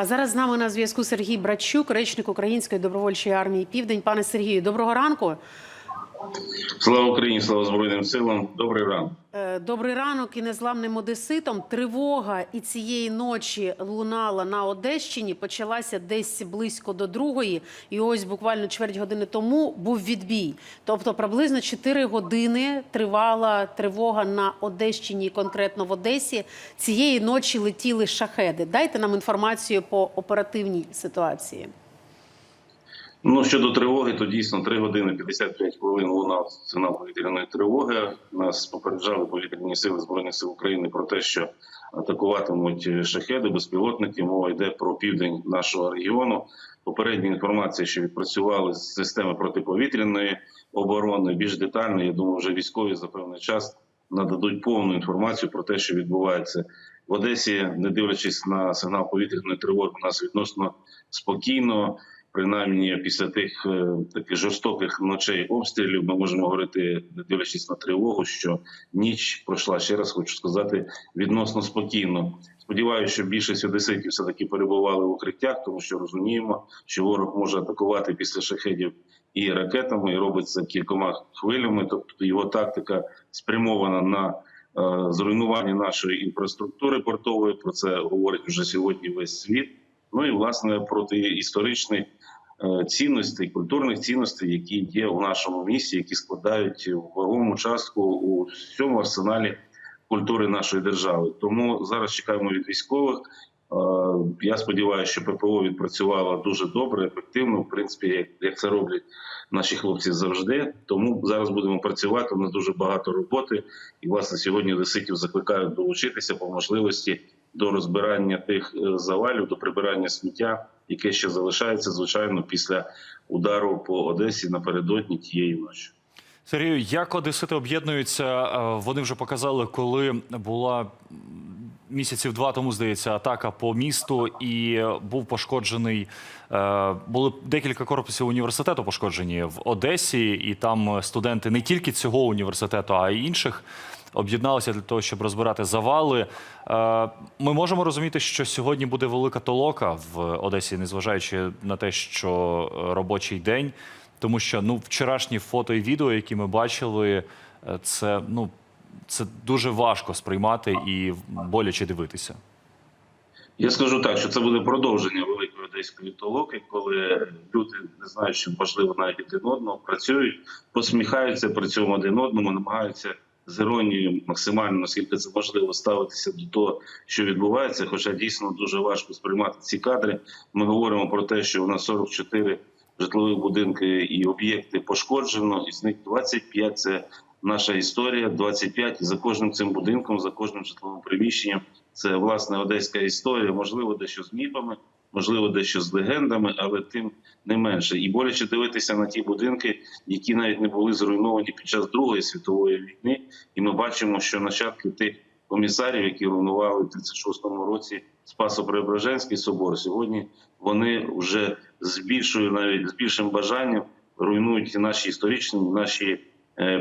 А зараз з нами на зв'язку Сергій Братчук, речник Української добровольчої армії Південь. Пане Сергію, доброго ранку. Слава Україні, слава Збройним силам. Добрий ранок. Е, Добрий ранок і незламним одеситам. Тривога і цієї ночі лунала на Одещині. Почалася десь близько до другої. І ось буквально чверть години тому був відбій. Тобто приблизно 4 години тривала тривога на Одещині, конкретно в Одесі. Цієї ночі летіли шахеди. Дайте нам інформацію по оперативній ситуації. Ну щодо тривоги, то дійсно 3 години 55 хвилин лунав сигнал повітряної тривоги. Нас попереджали повітряні сили збройних сил України про те, що атакуватимуть шахеди, безпілотники. Мова йде про південь нашого регіону. Попередня інформація, що відпрацювали з системи протиповітряної оборони, більш детально. Я думаю, вже військові за певний час нададуть повну інформацію про те, що відбувається в Одесі, не дивлячись на сигнал повітряної тривоги, у нас відносно спокійно. Принаймні, після тих е, таких жорстоких ночей обстрілів ми можемо говорити, дивлячись на тривогу, що ніч пройшла ще раз, хочу сказати, відносно спокійно. Сподіваюся, що більшість одеситів все таки перебували в укриттях, тому що розуміємо, що ворог може атакувати після шахедів і ракетами, і робить це кількома хвилями. Тобто його тактика спрямована на е, зруйнування нашої інфраструктури портової. Про це говорить вже сьогодні весь світ. Ну і власне проти історичних е, цінностей, культурних цінностей, які є у нашому місті, які складають вагому частку у всьому арсеналі культури нашої держави. Тому зараз чекаємо від військових. Е, Я сподіваюся, що ППО відпрацювала дуже добре, ефективно. В принципі, як, це роблять наші хлопці завжди. Тому зараз будемо працювати. У нас дуже багато роботи. І власне сьогодні одеситів закликають долучитися по можливості до розбирання тих е, завалів, до прибирання сміття, яке ще залишається, звичайно, після удару по Одесі напередодні тієї ночі. Сергію, як одесити об'єднуються? Е, Вони вже показали, коли була місяців два тому, здається, атака по місту, і був пошкоджений. е, Були декілька корпусів університету пошкоджені в Одесі, і там студенти не тільки цього університету, а й інших. Об'єдналися для того, щоб розбирати завали. Е, Ми можемо розуміти, що сьогодні буде велика толока в Одесі, незважаючи на те, що е, робочий день. Тому що ну вчорашні фото і відео, які ми бачили, е, це ну це дуже важко сприймати і боляче дивитися. Я скажу так, що це буде продовження великої одеської толоки, коли люди не знають, що можливо навіть один одного працюють, посміхаються при цьому один одному, намагаються з іронією максимально наскільки це можливо ставитися до того, що відбувається. Хоча дійсно дуже важко сприймати ці кадри. Ми говоримо про те, що у нас 44 житлових будинки і об'єкти пошкоджено, із них 25 – це наша історія. 25 і за кожним цим будинком, за кожним житловим приміщенням. Це власне одеська історія, можливо, дещо з міфами, можливо, дещо з легендами, але тим не менше. І боляче дивитися на ті будинки, які навіть не були зруйновані під час Другої світової війни. І ми бачимо, що нащадки тих комісарів, які руйнували в 36-му році Спасо-Преображенський собор, сьогодні вони вже з більшою, навіть з більшим бажанням руйнують наші історичні, і наші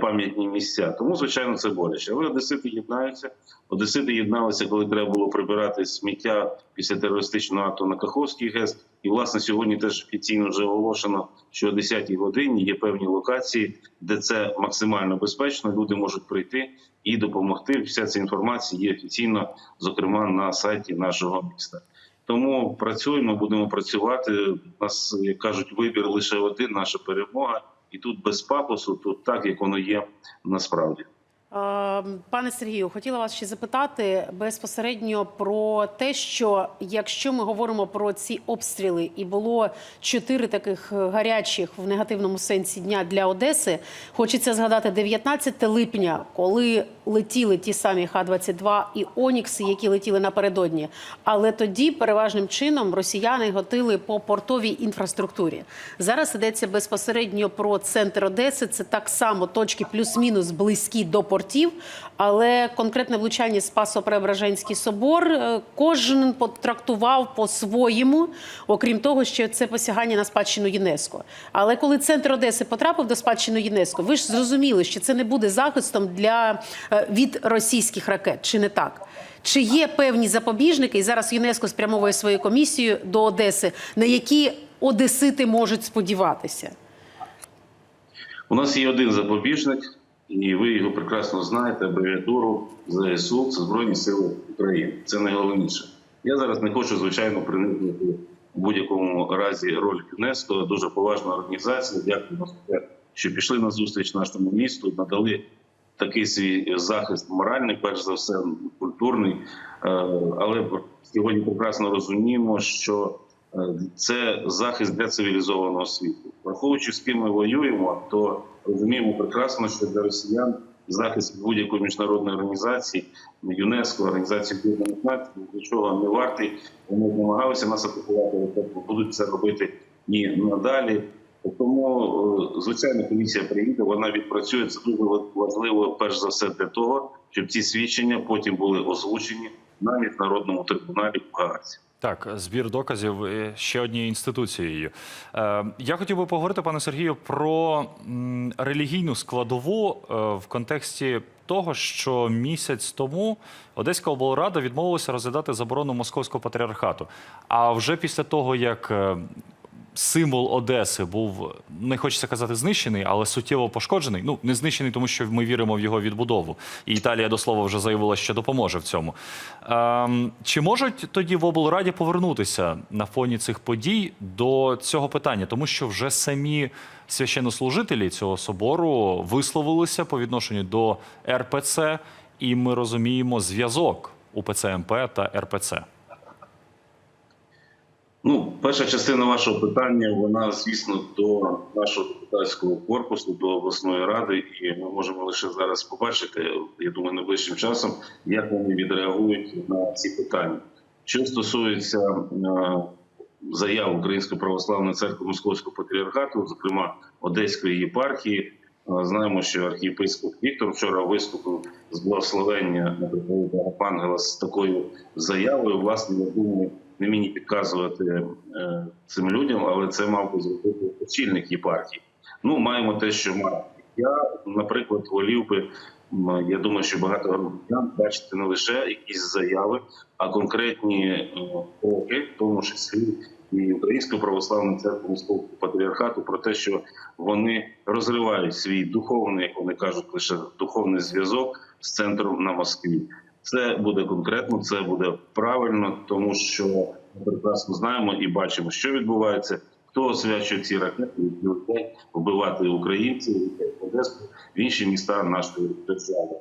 пам'ятні місця. Тому, звичайно, це боляче. Але одесити єднаються. Одесити єдналися, коли треба було прибирати сміття після терористичного акту на Каховський ГЕС. І, власне, сьогодні теж офіційно вже оголошено, що о 10-й годині є певні локації, де це максимально безпечно. Люди можуть прийти і допомогти. Вся ця інформація є офіційно, зокрема на сайті нашого міста. Тому працюємо, будемо працювати. У нас, як кажуть, вибір лише один, наша перемога. І тут без пафосу, тут так, як воно є насправді. Е, Пане Сергію, хотіла вас ще запитати безпосередньо про те, що якщо ми говоримо про ці обстріли, і було чотири таких гарячих в негативному сенсі дня для Одеси, хочеться згадати 19 липня, коли летіли ті самі Х-22 і Онікси, які летіли напередодні. Але тоді переважним чином росіяни готили по портовій інфраструктурі. Зараз йдеться безпосередньо про центр Одеси. Це так само точки плюс-мінус близькі до портів, але конкретне влучання Спасо-Преображенський собор е, кожен потрактував по-своєму, окрім того, що це посягання на спадщину ЮНЕСКО. Але коли центр Одеси потрапив до спадщини ЮНЕСКО, ви ж зрозуміли, що це не буде захистом для від російських ракет, чи не так? Чи є певні запобіжники, і зараз ЮНЕСКО спрямовує свою комісію до Одеси, на які одесити можуть сподіватися? У нас є один запобіжник, і ви його прекрасно знаєте, абревіатуру ЗСУ це Збройні Сили України. Це найголовніше. Я зараз не хочу, звичайно, принизити в будь-якому разі роль ЮНЕСКО, дуже поважна організація. Дякую що пішли на зустріч нашому місту, надали такий свій захист моральний, перш за все, культурний. Е, Але сьогодні прекрасно розуміємо, що е, це захист для цивілізованого світу. Враховуючи, з ким ми воюємо, то розуміємо прекрасно, що для росіян захист будь-якої міжнародної організації, ЮНЕСКО, організації Об'єднаних Націй, нічого не вартий. Вони намагалися нас атакувати, будуть це робити і надалі. Тому, е, звичайно, комісія приїде, вона відпрацює. Це дуже важливо, перш за все, для того, щоб ці свідчення потім були озвучені на міжнародному трибуналі в Гаагці. Так, збір доказів е, ще однією інституцією. Е, Я хотів би поговорити, пане Сергію, про релігійну складову в контексті того, що місяць тому Одеська облрада відмовилася розглядати заборону московського патріархату. А вже після того, як символ Одеси був, не хочеться казати, знищений, але суттєво пошкоджений. Ну, не знищений, тому що ми віримо в його відбудову. І Італія до слова вже заявила, що допоможе в цьому. Ем, чи можуть тоді в облраді повернутися на фоні цих подій до цього питання? Тому що вже самі священнослужителі цього собору висловилися по відношенню до РПЦ, і ми розуміємо зв'язок УПЦ МП та РПЦ. Ну, перша частина вашого питання, вона, звісно, до нашого депутатського корпусу, до обласної ради, і ми можемо лише зараз побачити, я думаю, найближчим часом, як вони відреагують на ці питання. Що стосується е, заяв Української православної церкви Московського патріархату, зокрема Одеської єпархії, е, знаємо, що архієпископ Віктор вчора виступив з благословення митрополита Архангела з такою заявою. Власне, я думаю, не мені підказувати е, цим людям, але це мав би зробити очільник єпархії. Ну, маємо те, що маємо. Я, наприклад, волів би, я думаю, що багато громадян бачити не лише якісь заяви, а конкретні е, кроки, в тому числі і Української православної церкви Московського патріархату, про те, що вони розривають свій духовний, як вони кажуть, лише духовний зв'язок з центром на Москві. Це буде конкретно, це буде правильно, тому що ми прекрасно знаємо і бачимо, що відбувається. Хто освячує ці ракети, які вбивати українців, в Одесу, в інші міста нашої держави.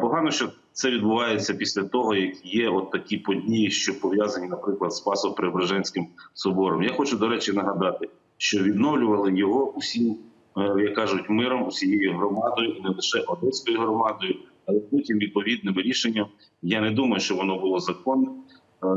Погано, що це відбувається після того, як є от такі події, що пов'язані, наприклад, з Спасо-Преображенським собором. Я хочу, до речі, нагадати, що відновлювали його усім, е, як кажуть, миром, усією громадою, і не лише одеською громадою, але потім відповідним рішенням. Я не думаю, що воно було законним. Е,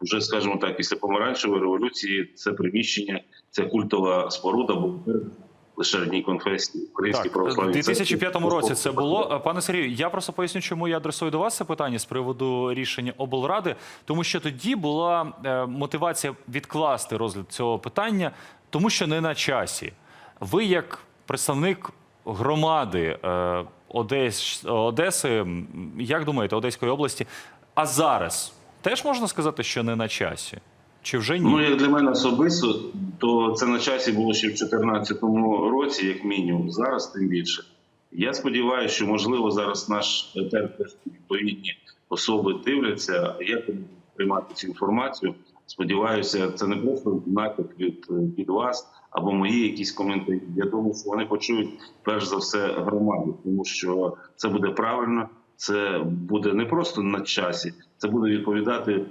Вже скажімо так, після помаранчевої революції це приміщення, ця культова споруда була передана лише одній конфесії українській Так, у православній 2005 році це було. Пане Сергію, я просто поясню, чому я адресую до вас це питання з приводу рішення облради, тому що тоді була е, мотивація відкласти розгляд цього питання, тому що не на часі. Ви, як представник громади е, Одес, Одеси, як думаєте, Одеської області, а зараз теж можна сказати, що не на часі? Чи вже ні? Ну, як для мене особисто, то це на часі було ще в 2014 році, як мінімум. Зараз тим більше. Я сподіваюся, що можливо зараз наш етер відповідні особи дивляться, як приймати цю інформацію. Сподіваюся, це не просто натяк від, від вас або мої якісь коментарі. Я думаю, що вони почують перш за все громаду, тому що це буде правильно, це буде не просто на часі, це буде відповідати е,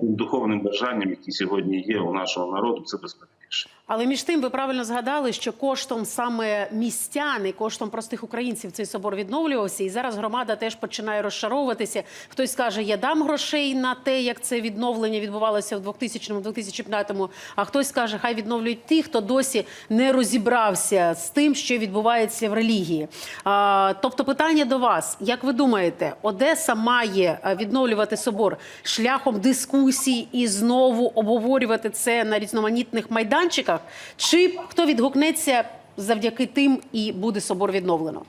тим духовним бажанням, які сьогодні є у нашого народу. Це безперечно. Але між тим ви правильно згадали, що коштом саме містян і коштом простих українців цей собор відновлювався, і зараз громада теж починає розшаровуватися. Хтось каже, я дам грошей на те, як це відновлення відбувалося в 2000-2005, А хтось каже, хай відновлюють ті, хто досі не розібрався з тим, що відбувається в релігії. А, тобто, питання до вас: як ви думаєте, Одеса має е, відновлювати собор шляхом дискусій і знову обговорювати це на різноманітних майданчиках? Чи хто відгукнеться завдяки тим і буде собор відновлено?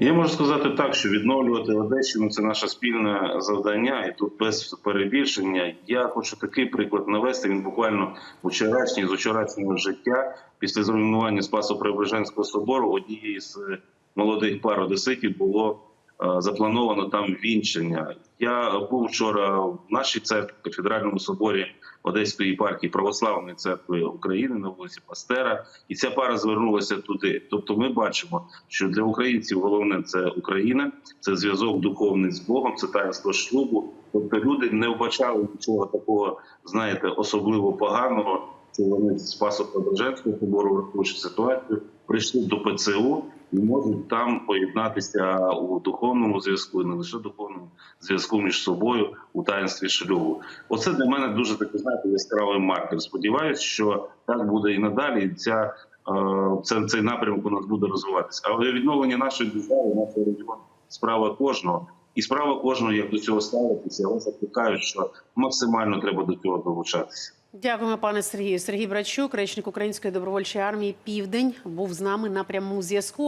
Я можу сказати так, що відновлювати Одещину це наше спільне завдання, і тут без перебільшення. Я хочу такий приклад навести. Він буквально вчорашній з вчорашнього життя після зруйнування Спасо-Преображенського собору однієї з молодих пар одеситів було заплановано там вінчення. Я був вчора в нашій церкві, кафедральному соборі Одеської єпархії Православної церкви України на вулиці Пастера, і ця пара звернулася туди. Тобто, ми бачимо, що для українців головне це Україна, це зв'язок духовний з Богом, це таїнство шлубу. Тобто люди не вбачали нічого такого, знаєте, особливо поганого, що вони з Спасо-Преображенського собору, враховуючи ситуацію, прийшли до ПЦУ і можуть там поєднатися у духовному зв'язку, і не лише духовному зв'язку між собою у таїнстві шлюбу. Оце для мене дуже такий знаєте, яскравий маркер. Сподіваюсь, що так буде і надалі. І ця е, це, цей напрямок у нас буде розвиватися. Але відновлення нашої держави, нашого регіону справа кожного. І справа кожного, як до цього ставитися, я вас закликаю, що максимально треба до цього долучатися. Дякуємо, пане Сергію. Сергій Брачук, речник Української добровольчої армії Південь, був з нами на прямому зв'язку.